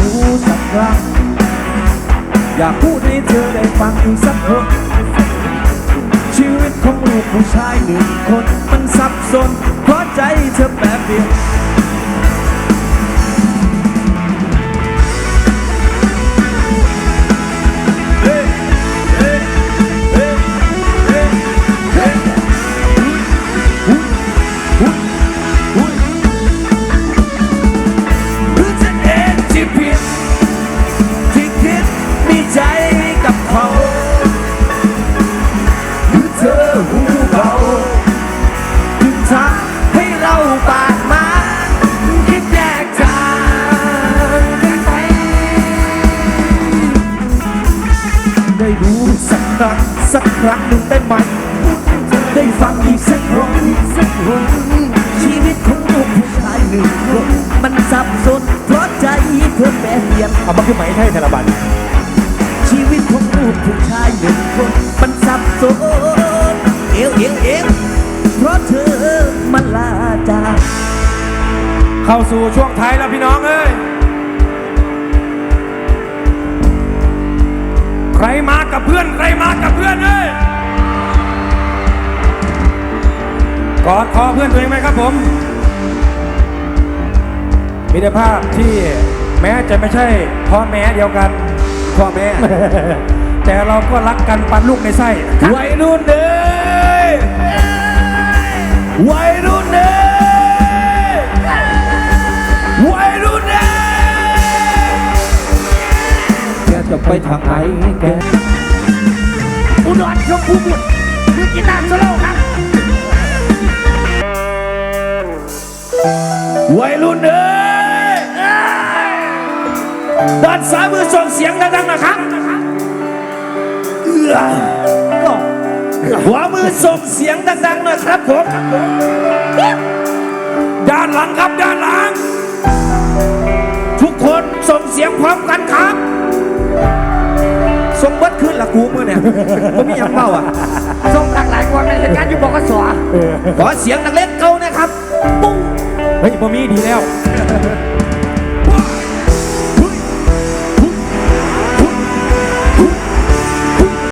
รู้สักครั้ง อยากพูดให้เธอได้ฟังอีกสักคนชีวิตของลูกผู้ชายหนึ่งคน มันสับสนเพราะใจเธอแบบเดียว รู้สักครั้งสักครั้งหนึ่งได้ไหมได้ฟังอีกสักครั้งอีกสักครั้งชีวิตของลูกผู้ชายหนึ่งคนมันสับสนเพราะใจเธอแปรเปลี่ยนเอามาขึ้นไหมไทยธนบัตรชีวิตของลูกผู้ชายหนึ่งคนมันสับสนเอวเอวเอวเพราะเธอมันลาจากเข้าสู่ช่วงท้ายแล้วพี่น้องเอ้ รมากับเพื่อน ใครมากับเพื่อนเอ้ยกอดคอเพื่อนตัวเองไหมครับผมมิตรภาพที่แม้จะไม่ใช่พ่อแม่เดียวกันพ่อแม่ แต่เราก็รักกันปันลูกในไส้วัยรุ่นเด้ยวัย ไปทางไหนแกอุดรชมพูบุตรคือกีตาร์โซโล่ครับวัยรุ่นเด้ยด้านซ้ายมือส่งเสียงดังๆนะครับเอื้อขวามือส่งเสียงดังๆหนะครับผมด้านหลังครับด้านหลัง ทุกคนส่งเสียงพร้อมกันครับ ส่งเบัดขึ้นละกูมือเนี่ยผมมียังเบาอะส่งหลากหลายกว่าในเหตุการณ์อยู่บกสขอเสียงนักเล่นเก่านะครับปุ้งเฮ้ยบ่มีดีแล้ว